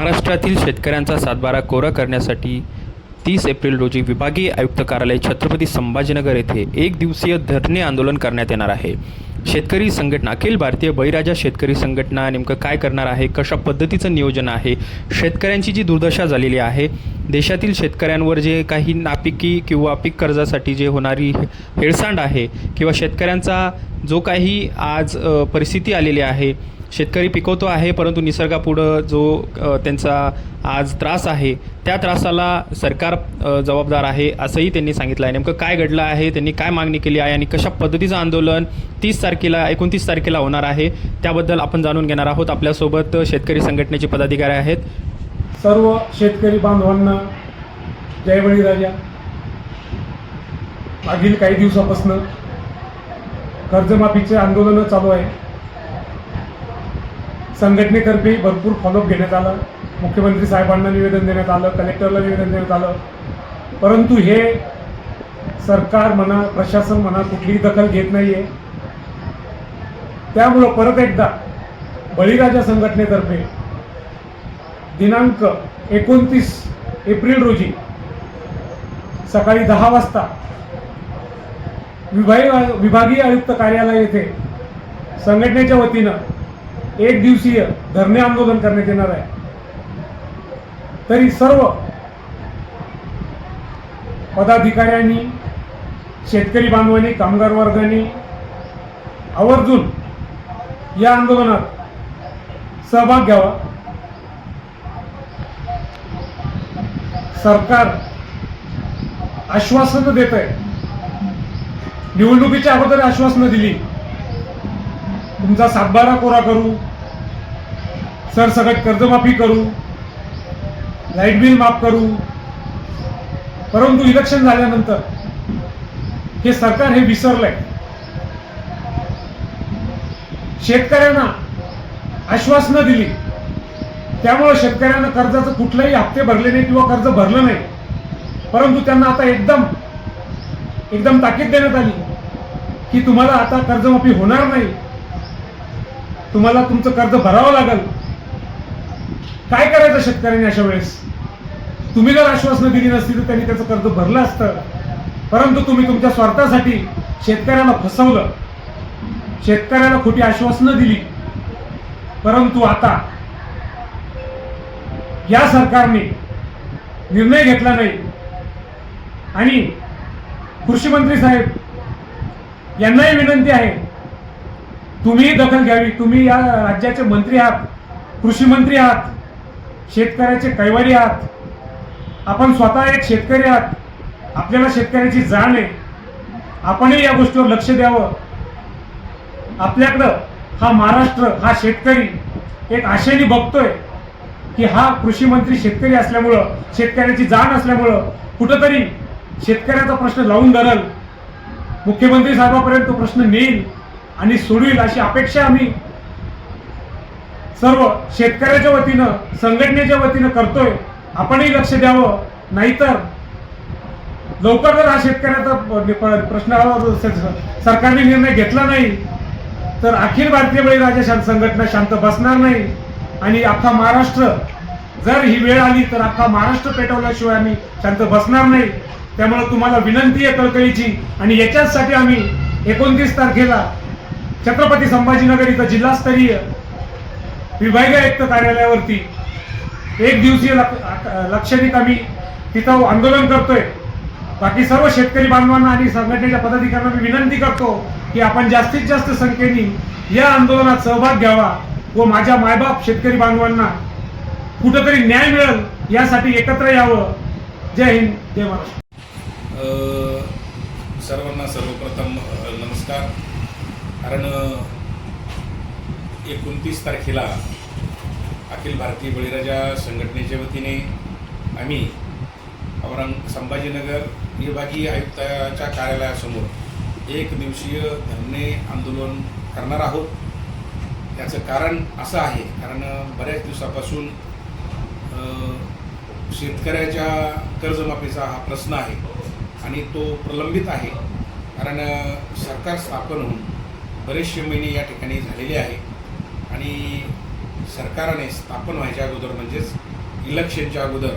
महाराष्ट्रातील शेतकऱ्यांचा सातबारा कोरा करण्यासाठी तीस एप्रिल रोजी विभागीय आयुक्त कार्यालय छत्रपती संभाजीनगर येथे एक दिवसीय धरणे आंदोलन करण्यात येणार आहे. शेतकरी संघटना अखिल भारतीय बळीराजा शेतकरी संघटना नेमकं काय करणार आहे कशा पद्धतीचं नियोजन आहे शेतकऱ्यांची जी दुर्दशा झालेली आहे देशातील शेतकऱ्यांवर जे काही नापिकी किंवा पीक कर्जासाठी जे होणारी हेळसांड आहे किंवा शेतकऱ्यांचा जो काही आज परिस्थिती आलेली आहे शेतकरी पिकवतो आहे परंतु निसर्गापुढं जो त्यांचा आज त्रास आहे त्या त्रासाला सरकार जबाबदार आहे असंही त्यांनी सांगितलं आहे. नेमकं काय घडलं आहे त्यांनी काय मागणी केली आहे आणि कशा पद्धतीचं आंदोलन तीस तारखेला एकोणतीस तारखेला होणार आहे त्याबद्दल आपण जाणून घेणार आहोत. आपल्यासोबत शेतकरी संघटनेचे पदाधिकारी आहेत. सर्व शेतकरी बांधवांना जय बळीराजा. मागील काही दिवसापासून कर्जमाफीचे आंदोलनं चालू आहे. संघटनेतर्फे भरपूर फॉलोअप घेण्यात आलं. मुख्यमंत्री साहेबांना निवेदन देण्यात आलं कलेक्टरला निवेदन देण्यात आलं. परंतु हे सरकार म्हणा प्रशासन म्हणा कुठलीही दखल घेत नाही आहे त्यामुळं परत एकदा बळीराजा संघटनेतर्फे दिनांक एकोणतीस एप्रिल रोजी सकाळी दहा वाजता विभागी विभागीय आयुक्त कार्यालय येथे संघटनेच्या वतीनं एक दिवसीय धरणे आंदोलन करण्यात येणार आहे. तरी सर्व पदाधिकाऱ्यांनी शेतकरी बांधवांनी कामगार वर्गाने आवर्जून या आंदोलनात सहभाग घ्यावा. सरकार आश्वासनं देत आहे निवडणुकीच्या अगोदर आश्वासनं दिली. तुमचा सातबारा कोरा करू. सरसकट कर्जमाफी करू लाइट बिल माफ करू परंतु इलेक्शन झाल्यानंतर हे सरकार हे विसरलंय. शेतकऱ्यांना आश्वासनं दिली. त्यामुळे शेतकऱ्यांना कर्जाचं कुठलेही हप्ते भरले नाही किंवा कर्ज भरलं नाही. परंतु त्यांना आता एकदम एकदम ताकीद देण्यात आली की तुम्हाला आता कर्जमाफी होणार नाही. तुम्हाला तुमचं कर्ज भरावं लागेल. काय करायचं शेतकऱ्यांनी अशा वेळेस? तुम्ही जर आश्वासनं दिली नसती तर त्यांनी त्याचं कर्ज भरलं असतं. परंतु तुम्ही तुमच्या स्वार्थासाठी शेतकऱ्याला फसवलं. शेतकऱ्याला खोटी आश्वासनं दिली. परंतु आता या सरकारने निर्णय घेतला नाही. आणि कृषी मंत्री साहेब यांनाही विनंती आहे तुम्ही दखल घ्यावी. तुम्ही या राज्याचे मंत्री आहात कृषी मंत्री आहात. शेतकऱ्याचे कैवारी आहात. आपण स्वतः एक शेतकरी आहात. आपल्याला शेतकऱ्याची जाण आहे. आपणही या गोष्टीवर लक्ष द्यावं. आपल्याकडं हा महाराष्ट्र हा शेतकरी एक आशेने बघतोय की हा कृषी मंत्री शेतकरी असल्यामुळं शेतकऱ्याची जाण असल्यामुळं कुठंतरी शेतकऱ्याचा प्रश्न लावून धरल. मुख्यमंत्री साहेबापर्यंत तो प्रश्न नेईल आणि सोडवील अशी अपेक्षा आम्ही सर्व शेतकऱ्याच्या वतीनं संघटनेच्या वतीनं करतोय. आपणही लक्ष द्यावं. नाहीतर लवकर जर हा शेतकऱ्याचा प्रश्नावर सरकारने निर्णय घेतला नाही तर अखिल भारतीय बळीराजा शांत संघटना शांत बसणार नाही. आणि अख्खा महाराष्ट्र जर ही वेळ आली तर अख्खा महाराष्ट्र पेटवल्याशिवाय आम्ही शांत बसणार नाही. त्यामुळे तुम्हाला विनंती आहे कळकळीची. आणि याच्याचसाठी आम्ही एकोणतीस तारखेला छत्रपती संभाजीनगर इथं जिल्हास्तरीय विभागीय आयुक्त कार्यालयावरती एक दिवसीय लक्षणिक आम्ही तिथं आंदोलन करतोय. बाकी सर्व शेतकरी बांधवांना आणि संघटनेच्या पदाधिकाऱ्यांना मी विनंती करतो की आपण जास्तीत जास्त संख्येने या आंदोलनात सहभाग घ्यावा व माझ्या मायबाप शेतकरी बांधवांना कुठंतरी न्याय मिळेल यासाठी एकत्र यावं. जय हिंद जय महाराष्ट्र. सर्वांना सर्वप्रथम नमस्कार. कारण एकोणतीस तारखेला अखिल भारतीय बळीराजा संघटनेच्या वतीने आम्ही औरंग संभाजीनगर विभागीय आयुक्ताच्या कार्यालयासमोर एक दिवसीय धरणे आंदोलन करणार आहोत. याचं कारण असं आहे कारण बऱ्याच दिवसापासून शेतकऱ्याच्या कर्जमाफीचा हा प्रश्न आहे आणि तो प्रलंबित आहे. कारण सरकार स्थापन होऊन बरेचसे महिने या ठिकाणी झालेले आहे. आणि सरकारने स्थापन व्हायच्या अगोदर म्हणजेच इलेक्शनच्या अगोदर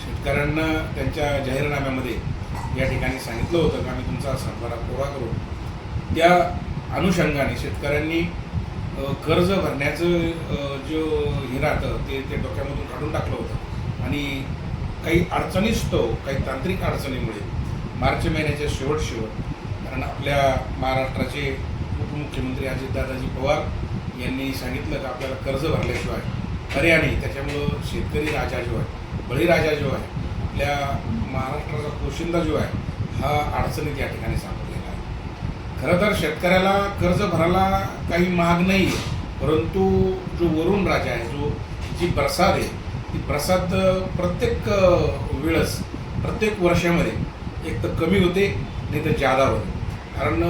शेतकऱ्यांना त्यांच्या जाहीरनाम्यामध्ये या ठिकाणी सांगितलं होतं की आम्ही तुमचा सातबारा कोरा करू. त्या अनुषंगाने शेतकऱ्यांनी कर्ज भरण्याचं जो हे राहतं ते ते डोक्यामधून काढून टाकलं होतं. आणि काही अडचणीस्तव काही तांत्रिक अडचणीमुळे मार्च महिन्याच्या शेवट शेवट कारण आपल्या महाराष्ट्राचे उपमुख्यमंत्री अजितदादाजी पवार यांनी सांगितलं की आपल्याला कर्ज भरल्याशिवाय? पर्याय नाही त्याच्यामुळं शेतकरी राजा जो आहे बळीराजा जो आहे आपल्या महाराष्ट्राचा पोशिंदा जो आहे हा अडचणीत या ठिकाणी सापडलेला आहे. खरं तर शेतकऱ्याला कर्ज भरायला काही महाग नाही आहे परंतु जो वरुण राजा आहे जो जी प्रसाद आहे ती प्रसाद प्रत्येक वेळेस प्रत्येक वर्षामध्ये एक तर कमी होते नाही तर जादा होते. कारण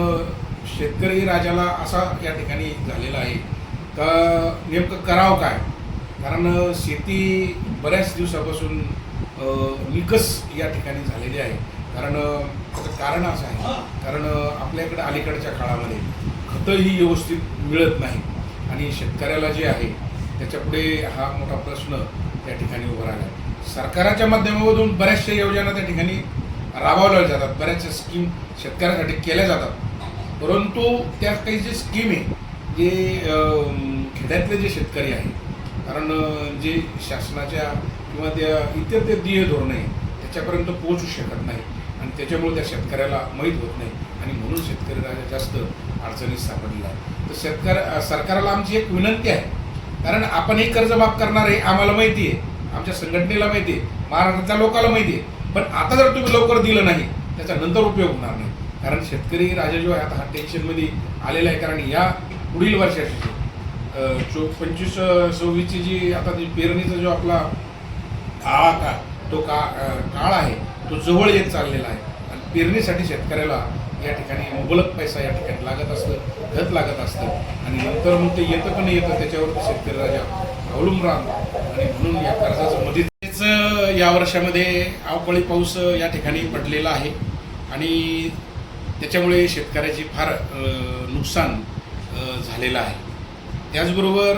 शेतकरी राजाला असा या ठिकाणी झालेला आहे. का नेमकं करावं काय? कारण शेती बऱ्याच दिवसापासून निकस या ठिकाणी झालेली आहे. कारण त्याचं कारण असं आहे. कारण अ, आपल्याकडे अलीकडच्या काळामध्ये खतं ही व्यवस्थित मिळत नाही. आणि शेतकऱ्याला जे आहे त्याच्यापुढे हा मोठा प्रश्न त्या ठिकाणी उभा राहिला. आहे. सरकाराच्या माध्यमातून बऱ्याचशा योजना त्या ठिकाणी राबवल्या जातात. बऱ्याचशा स्कीम शेतकऱ्यासाठी केल्या जातात. परंतु त्या काही जे स्कीम आहे जे खेड्यातले जे शेतकरी आहेत कारण जे शासनाच्या किंवा त्या इतर ते देय धोरण आहे त्याच्यापर्यंत पोहोचू शकत नाही आणि त्याच्यामुळे त्या शेतकऱ्याला माहीत होत नाही आणि म्हणून शेतकऱ्याला जास्त अडचणीत सापडलेला आहे. तर शेतकऱ्या सरकारला आमची एक विनंती आहे कारण आपण हे कर्ज माफ करणार आहे आम्हाला माहिती आहे आमच्या संघटनेला माहिती आहे महाराष्ट्रातल्या लोकांना माहिती आहे. पण आता जर तुम्ही लवकर दिलं नाही त्याचा नंतर उपयोग होणार नाही. कारण शेतकरी राजा जो आहे आता हा टेन्शनमध्ये आलेला आहे. कारण या पुढील वर्षाची जो चो पंचवीस सव्वीसची जी आता जी पेरणीचा जो आपला काळा का तो का काळ आहे तो जवळ येत चाललेला आहे. आणि पेरणीसाठी शेतकऱ्याला या ठिकाणी मुबलक पैसा या ठिकाणी लागत असतं घत लागत असतं. आणि नंतर मग ते येतं पण येतं त्याच्यावर शेतकरी राजा अवलंबून राहतो आणि म्हणून या कर्जाचं मध्येच या वर्षामध्ये अवकाळी पाऊस या ठिकाणी पडलेला आहे. आणि त्याच्यामुळे शेतकऱ्याची फार नुकसान झालेलं आहे. त्याचबरोबर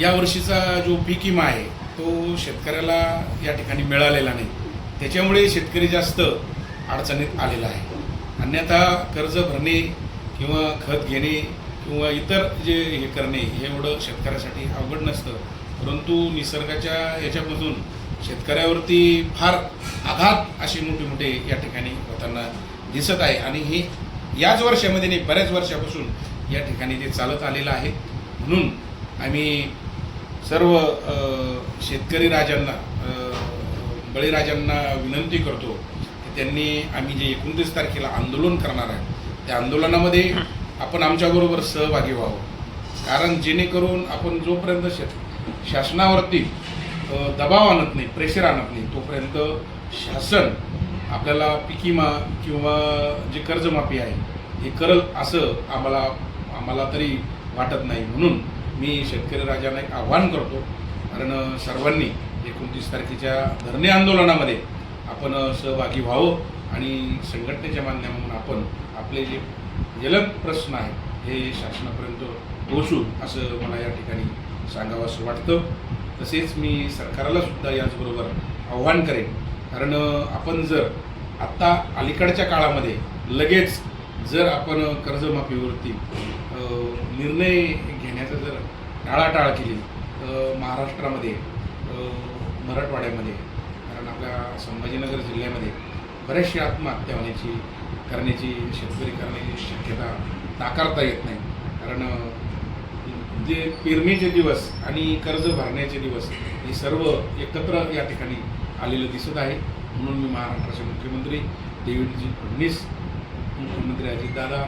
यावर्षीचा जो पीक विमा आहे तो शेतकऱ्याला या ठिकाणी मिळालेला नाही. त्याच्यामुळे शेतकरी जास्त अडचणीत आलेला आहे. अन्यथा कर्ज भरणे किंवा खत घेणे किंवा इतर जे हे करणे हे एवढं शेतकऱ्यासाठी अवघड नसतं. परंतु निसर्गाच्या याच्यामधून शेतकऱ्यावरती फार आघात असे मोठे मोठे या ठिकाणी होताना दिसत आहे. आणि हे याच वर्षामध्ये नाही बऱ्याच वर्षापासून या ठिकाणी ते चालत आलेलं आहे. म्हणून आम्ही सर्व शेतकरी राजांना बळीराजांना विनंती करतो की त्यांनी आम्ही जे एकोणतीस तारखेला आंदोलन करणार आहे त्या आंदोलनामध्ये आपण आमच्याबरोबर सहभागी व्हावं. कारण जेणेकरून आपण जोपर्यंत शेत शासनावरती दबाव आणत नाही प्रेशर आणत नाही तोपर्यंत शासन आपल्याला पिकीमा किंवा जे कर्जमाफी आहे हे करल असं आम्हाला आम्हाला तरी वाटत नाही. म्हणून मी शेतकरी राजांना एक आव्हान करतो. कारण सर्वांनी एकोणतीस तारखेच्या धरणे आंदोलनामध्ये आपण सहभागी व्हावं आणि संघटनेच्या माध्यमातून आपण आपले जे जलद प्रश्न आहेत हे शासनापर्यंत पोहोचू असं मला या ठिकाणी सांगावं असं वाटतं. तसेच मी सरकारला सुद्धा याचबरोबर आव्हान करेन. कारण आपण जर आत्ता अलीकडच्या काळामध्ये लगेच जर आपण कर्जमाफीवरती निर्णय घेण्याचा जर टाळाटाळ केली तर महाराष्ट्रामध्ये मराठवाड्यामध्ये कारण आपल्या संभाजीनगर जिल्ह्यामध्ये बऱ्याचशा आत्महत्या होण्याची करण्याची शेतकरी करण्याची शक्यता नाकारता येत नाही. कारण जे पेरणीचे दिवस आणि कर्ज भरण्याचे दिवस हे सर्व एकत्र या ठिकाणी आलेलं दिसत आहे. म्हणून मी महाराष्ट्राचे मुख्यमंत्री देवेंद्रजी फडणवीस मुख्यमंत्री अजितदादा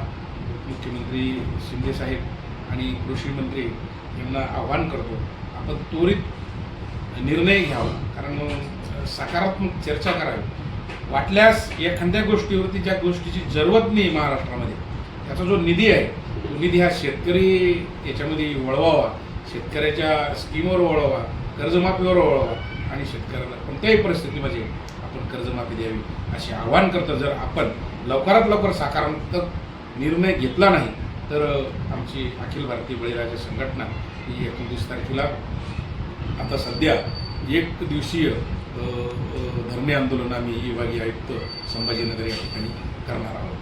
मुख्यमंत्री शिंदेसाहेब आणि कृषी मंत्री यांना आव्हान करतो. आपण त्वरित निर्णय घ्यावा. कारण सकारात्मक चर्चा करावी. वाटल्यास एखाद्या गोष्टीवरती ज्या गोष्टीची जरूरत नाही महाराष्ट्रामध्ये त्याचा जो निधी आहे तो निधी हा शेतकरी याच्यामध्ये वळवावा. शेतकऱ्याच्या स्कीमवर वळवा कर्जमाफीवर वळवा आणि शेतकऱ्याला कोणत्याही परिस्थितीमध्ये आपण कर्जमाफी द्यावी असे आवाहन करतं. जर आपण लवकरात लवकर सकारात्मक निर्णय घेतला नाही तर आमची अखिल भारतीय बळीराजा संघटना ही एकोणतीस तारखेला आता सध्या एक दिवसीय धरणे आंदोलन आम्ही विभागीय आयुक्त संभाजीनगर या ठिकाणी करणार आहोत.